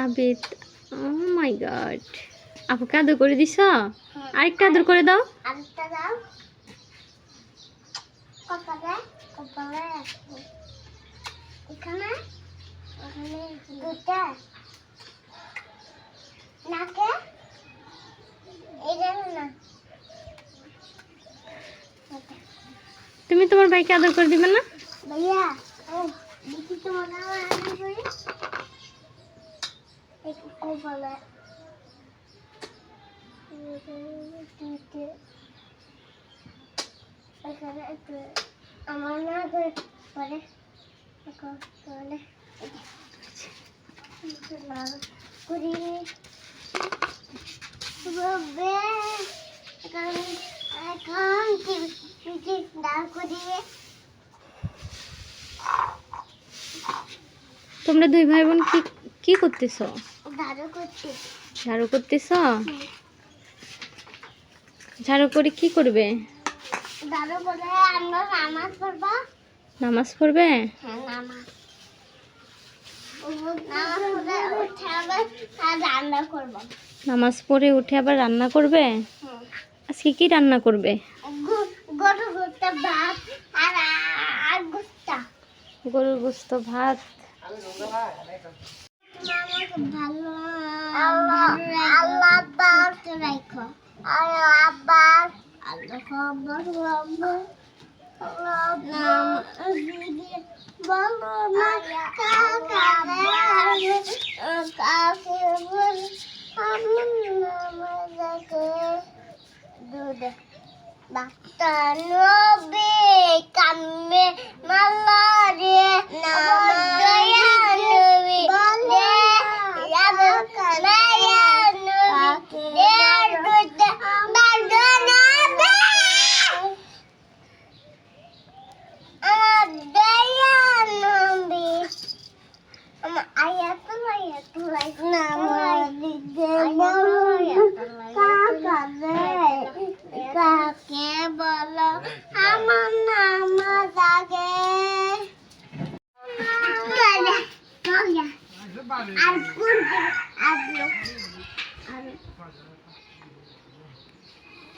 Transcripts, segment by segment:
আবেদ ও মাই god আপু আদর করে দিছ? আরেক আদর করে দাও। তুমি তোমার ভাইকে আদর করে দিবে না? ভাইয়া তোমার overlap. এখানে একটু আমার না করে পরে করে করি এখন এখন কি না করিবে তোমরা দুই ভাই বোন কি কি করতেছো ঝাড়ু করতেছ? ঝাড়ু করে কি করবে? নামাজ পড়বে। হ্যাঁ নামাজ। পড়ে উঠে আবার রান্না করব? আজকে কি রান্না করবে? গরুর গোস্ত ভাত। ভালো আল্লাহ আল্লাহ রাখো আর আবার আল্লাহ খবর খবর নাম বলো না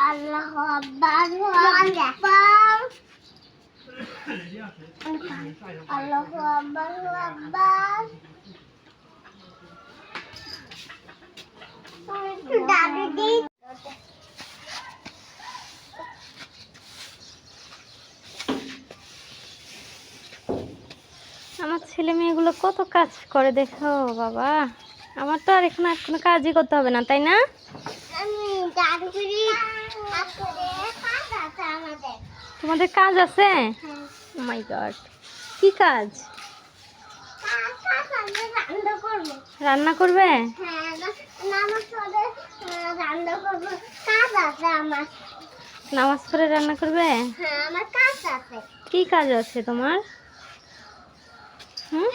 আল্লাহ আকবার আল্লাহ আকবার দাদি আমার ছেলে মেয়েগুলো কত কাজ করে দেখো বাবা। আমার তো আর এখন আর কোনো কাজই করতে হবে না তাই না? তোমাদের কাজ আছে? মাই গড কি কাজ? রান্না করবে। হ্যাঁ নামাজ পড়ে রান্না করব? হ্যাঁ কি কাজ আছে তোমার? হুম?